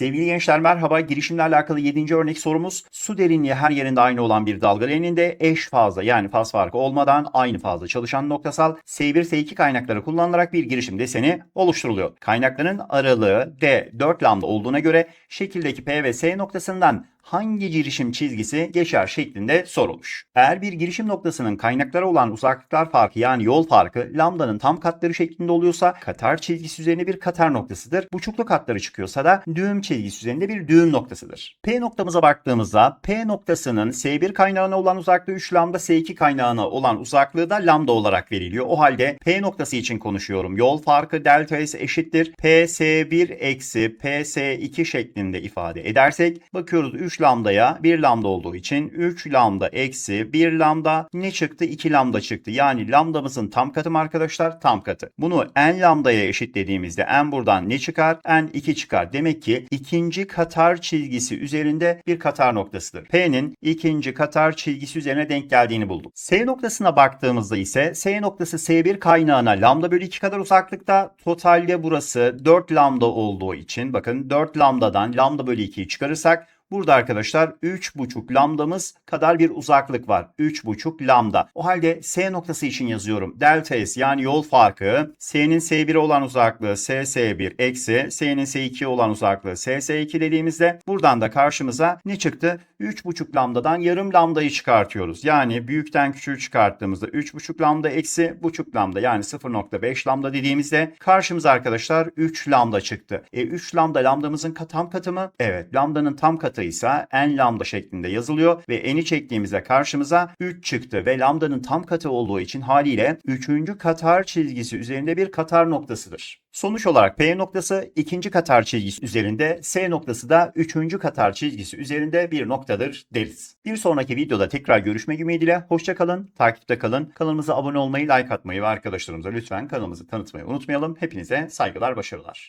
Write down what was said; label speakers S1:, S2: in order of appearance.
S1: Sevgili gençler merhaba. Girişimle alakalı 7. örnek sorumuz. Su derinliği her yerinde aynı olan bir dalga eninde eş fazla yani faz farkı olmadan aynı fazla çalışan noktasal S1 S2 kaynakları kullanılarak bir girişim deseni oluşturuluyor. Kaynakların aralığı D 4 lambda olduğuna göre şekildeki P ve S noktasından hangi girişim çizgisi geçer şeklinde sorulmuş. Eğer bir girişim noktasının kaynaklara olan uzaklıklar farkı yani yol farkı lambdanın tam katları şeklinde oluyorsa katar çizgisi üzerinde bir katar noktasıdır. Buçuklu katları çıkıyorsa da düğüm çizgisi üzerinde bir düğüm noktasıdır. P noktamıza baktığımızda P noktasının S1 kaynağına olan uzaklığı 3 lambda S2 kaynağına olan uzaklığı da lambda olarak veriliyor. O halde P noktası için konuşuyorum. Yol farkı delta S eşittir. PS1 eksi PS2 şeklinde ifade edersek bakıyoruz 3 lambdaya 1 lambda olduğu için 3 lambda eksi 1 lambda ne çıktı? 2 lambda çıktı. Yani lambdamızın tam katı mı arkadaşlar? Tam katı. Bunu n lambdaya eşitlediğimizde n buradan ne çıkar? n 2 çıkar. Demek ki ikinci katar çizgisi üzerinde bir katar noktasıdır. P'nin ikinci katar çizgisi üzerine denk geldiğini bulduk. S noktasına baktığımızda ise S noktası S1 kaynağına lambda bölü 2 kadar uzaklıkta. Totalde burası 4 lambda olduğu için bakın 4 lambdadan lambda bölü 2'yi çıkarırsak Burada arkadaşlar 3,5 lambdamız kadar bir uzaklık var. 3,5 lambda. O halde S noktası için yazıyorum. Delta S yani yol farkı S'nin S1'e olan uzaklığı SS1 eksi S'nin S2'ye olan uzaklığı SS2 dediğimizde buradan da karşımıza ne çıktı? 3,5 lambdadan yarım lambdayı çıkartıyoruz. Yani büyükten küçüğü çıkarttığımızda 3,5 lambda eksi buçuk lambda yani 0,5 lambda dediğimizde karşımıza arkadaşlar 3 lambda çıktı. E 3 lambda lambdamızın tam katı mı? Evet lambdanın tam katı ise n lambda şeklinde yazılıyor ve n'i çektiğimizde karşımıza 3 çıktı ve lambdanın tam katı olduğu için haliyle 3. katar çizgisi üzerinde bir katar noktasıdır. Sonuç olarak P noktası ikinci katar çizgisi üzerinde, S noktası da üçüncü katar çizgisi üzerinde bir noktadır deriz. Bir sonraki videoda tekrar görüşmek ümidiyle hoşça kalın, takipte kalın. Kanalımıza abone olmayı, like atmayı ve arkadaşlarımıza lütfen kanalımızı tanıtmayı unutmayalım. Hepinize saygılar, başarılar.